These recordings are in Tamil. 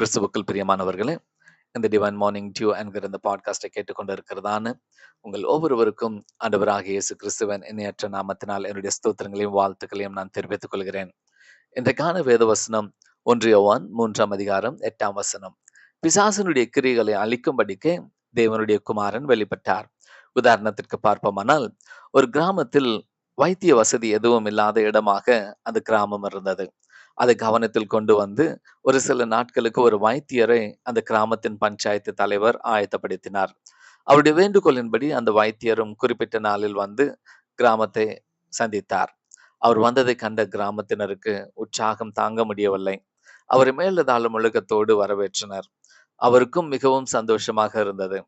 கிறிஸ்துவுக்குள் பிரியமானவர்களே இந்த டிவைன் மார்னிங் டியூ என்கிற இந்த பாட்காஸ்டை கேட்டுக்கொண்டு இருக்கிறதான உங்கள் ஒவ்வொருவருக்கும் ஆண்டவராக இயேசு கிறிஸ்துவன் இணையற்ற நாமத்தினால் என்னுடைய ஸ்தோத்திரங்களையும் வாழ்த்துக்களையும் நான் தெரிவித்துக் கொள்கிறேன். இன்றைக்கான வேத வசனம் ஒன்றியவான் மூன்றாம் அதிகாரம் எட்டாம் வசனம். பிசாசனுடைய கிரிகளை அழிக்கும்படிக்கு தேவனுடைய குமாரன் வெளிப்பட்டார். உதாரணத்திற்கு பார்ப்போமானால் ஒரு கிராமத்தில் வைத்திய வசதி எதுவும் இல்லாத இடமாக அந்த கிராமம் இருந்தது. அதை கவனத்தில் கொண்டு வந்து ஒரு சில நாட்களுக்கு ஒரு வைத்தியரை அந்த கிராமத்தின் பஞ்சாயத்து தலைவர் ஆயத்தப்படுத்தினார். அவருடைய வேண்டுகோளின்படி அந்த வைத்தியரும் குறிப்பிட்ட நாளில் வந்து கிராமத்தை சந்தித்தார். அவர் வந்ததை கண்ட கிராமத்தினருக்கு உற்சாகம் தாங்க முடியவில்லை. அவரை மேலதாள முழுக்கத்தோடு வரவேற்றனர். அவருக்கும் மிகவும் சந்தோஷமாக இருந்தது.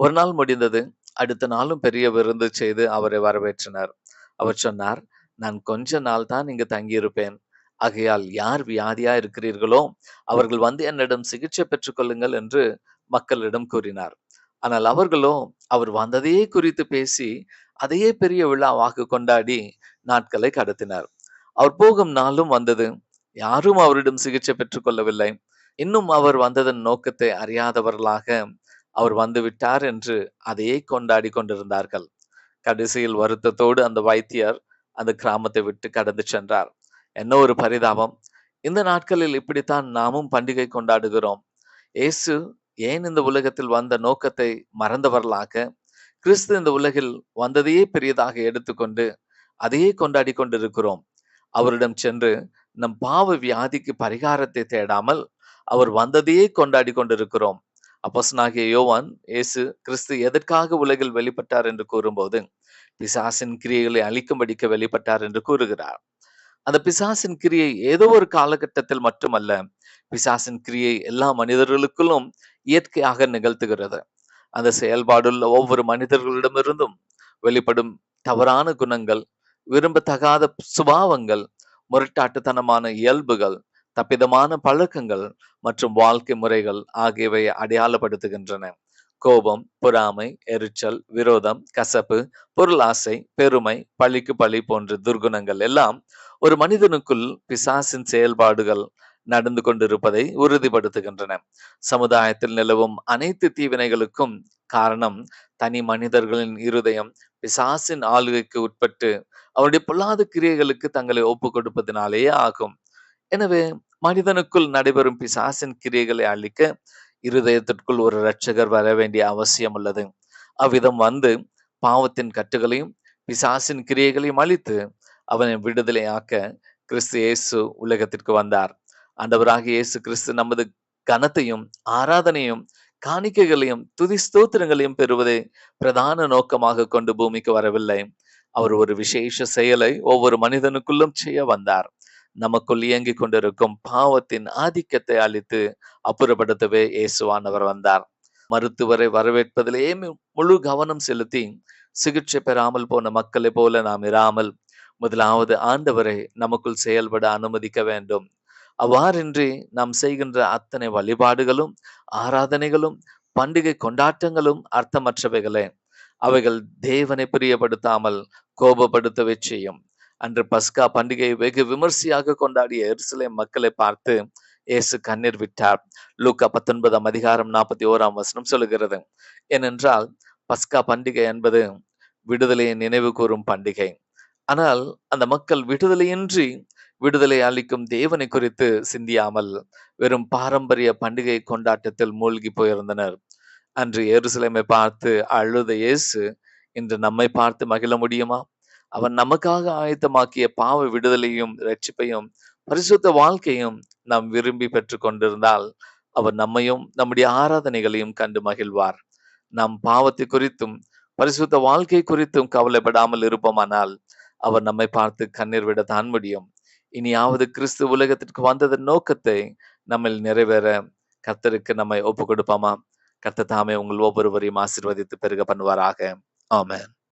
ஒரு நாள் முடிந்தது. அடுத்த நாளும் பெரிய விருந்து செய்து அவரை வரவேற்றனர். அவர் சொன்னார் நான் கொஞ்ச நாள் தான் இங்கு தங்கியிருப்பேன். ஆகையால் யார் வியாதியா இருக்கிறீர்களோ அவர்கள் வந்து என்னிடம் சிகிச்சை பெற்றுக்கொள்ளுங்கள் என்று மக்களிடம் கூறினார். ஆனால் அவர்களோ அவர் வந்ததையே குறித்து பேசி அதையே பெரிய விழாவாக கொண்டாடி நாட்களை கடத்தினார். அவர் போகும் நாளும் வந்தது. யாரும் அவரிடம் சிகிச்சை பெற்றுக்கொள்ளவில்லை இன்னும் அவர் வந்ததன் நோக்கத்தை அறியாதவர்களாக அவர் வந்து விட்டார் என்று அதையே கொண்டாடி கொண்டிருந்தார்கள். கடைசியில் வருத்தத்தோடு அந்த வைத்தியர் அந்த கிராமத்தை விட்டு கடந்து சென்றார். என்ன ஒரு பரிதாபம்? இந்த நாட்களில் இப்படித்தான் நாமும் பண்டிகை கொண்டாடுகிறோம். இயேசு ஏன் இந்த உலகத்தில் வந்த நோக்கத்தை மறந்தவர்களாக? கிறிஸ்து இந்த உலகில் வந்ததையே பெரியதாக எடுத்துக்கொண்டு அதையே கொண்டாடி கொண்டிருக்கிறோம். அவரிடம் சென்று நம் பாவ வியாதிக்கு பரிகாரத்தை தேடாமல் அவர் வந்ததையே கொண்டாடி கொண்டிருக்கிறோம். அப்போசனாகிய யோவான் இயேசு கிறிஸ்து எதற்காக உலகில் வெளிப்பட்டார் என்று கூறும்போது பிசாசின் கிரியைகளை அழிக்கும்படிக்க வெளிப்பட்டார் என்று கூறுகிறார். அந்த பிசாசின் கிரியை ஏதோ ஒரு காலகட்டத்தில் மட்டுமல்ல பிசாசின் கிரியை எல்லா மனிதர்களுக்குள்ளும் இயற்கையாக நிகழ்த்துகிறது. அந்த செயல்பாடுள்ள ஒவ்வொரு மனிதர்களிடமிருந்தும் வெளிப்படும் தவறான குணங்கள் விரும்பத்தகாத சுபாவங்கள் முரட்டாட்டுத்தனமான இயல்புகள் தப்பிதமான பழக்கங்கள் மற்றும் வாழ்க்கை முறைகள் ஆகியவை அடையாளப்படுத்துகின்றன. கோபம் பொறாமை எரிச்சல் விரோதம் கசப்பு பொருளாசை பெருமை பழிக்கு பழி போன்ற துர்குணங்கள் எல்லாம் ஒரு மனிதனுக்குள் பிசாசின் செயல்பாடுகள் நடந்து கொண்டிருப்பதை உறுதிப்படுத்துகின்றன. சமுதாயத்தில் நிலவும் அனைத்து தீவினைகளுக்கும் காரணம் தனி மனிதர்களின் இருதயம் பிசாசின் ஆளுகைக்கு உட்பட்டு அவருடைய பொல்லாத கிரியைகளுக்கு தங்களை ஒப்பு கொடுப்பதனாலேயே ஆகும். எனவே மனிதனுக்குள் நடைபெறும் பிசாசின் கிரியைகளை அழிக்க இருதயத்திற்குள் ஒரு இரட்சகர் வர வேண்டிய அவசியம் உள்ளது. அவ்விதம் வந்து பாவத்தின் கட்டுகளையும் பிசாசின் கிரியைகளையும் அழித்து அவனை விடுதலையாக்க கிறிஸ்து இயேசு உலகத்திற்கு வந்தார். ஆண்டவராக இயேசு கிறிஸ்து நமது கனத்தையும் ஆராதனையும் காணிக்கைகளையும் துதி ஸ்தோத்திரங்களையும் பெறுவதை பிரதான நோக்கமாக கொண்டு பூமிக்கு வரவில்லை. அவர் ஒரு விசேஷ செயலை ஒவ்வொரு மனிதனுக்குள்ளும் செய்ய வந்தார். நமக்குள் இயங்கிக் கொண்டிருக்கும் பாவத்தின் ஆதிக்கத்தை அழித்து அப்புறப்படுத்தவே இயேசுவானவர் வந்தார். மருத்துவரை வரவேற்பதிலேயே முழு கவனம் செலுத்தி சிகிச்சை பெறாமல் போன மக்களை போல நாம் இராமல் முதலாவது ஆண்டவரை நமக்குள் செயல்பட அனுமதிக்க வேண்டும். அவ்வாறின்றி நாம் செய்கின்ற அத்தனை வழிபாடுகளும் ஆராதனைகளும் பண்டிகை கொண்டாட்டங்களும் அர்த்தமற்றவைகளே. அவைகள் தேவனை பிரியப்படுத்தாமல் கோபப்படுத்தவே செய்யும். அன்று பஸ்கா பண்டிகையை வெகு விமர்சையாக கொண்டாடிய எருசலேம் மக்களை பார்த்து இயேசு கண்ணீர் விட்டார். லூக்கா பத்தொன்பதாம் அதிகாரம் நாற்பத்தி ஓராம் வசனம் சொல்லுகிறது. ஏனென்றால் பஸ்கா பண்டிகை என்பது விடுதலையை நினைவு கூறும் பண்டிகை. ஆனால் அந்த மக்கள் விடுதலையின்றி விடுதலை அளிக்கும் தேவனை குறித்து சிந்தியாமல் வெறும் பாரம்பரிய பண்டிகை கொண்டாட்டத்தில் மூழ்கி போயிருந்தனர். அன்று எருசலேமை பார்த்து அழுத இயேசு இன்று நம்மை பார்த்து மகிழ முடியுமா? அவன் நமக்காக ஆயத்தமாக்கிய பாவ விடுதலையும் ரட்சிப்பையும் பரிசுத்த வாழ்க்கையும் நாம் விரும்பி பெற்று கொண்டிருந்தால் அவர் நம்மையும் நம்முடைய ஆராதனைகளையும் கண்டு மகிழ்வார். நாம் பாவத்தை குறித்தும் பரிசுத்த வாழ்க்கை குறித்தும் கவலைப்படாமல் இருப்போமானால் அவர் நம்மை பார்த்து கண்ணீர் விடத்தான் முடியும். இனியாவது கிறிஸ்து உலகத்திற்கு வந்ததன் நோக்கத்தை நம்மில் நிறைவேற கர்த்தருக்கு நம்மை ஒப்பு கொடுப்போமா கர்த்த தாமே உங்கள் ஒவ்வொருவரையும் ஆசிர்வதித்து பெருக பண்ணுவாராக. ஆமேன்.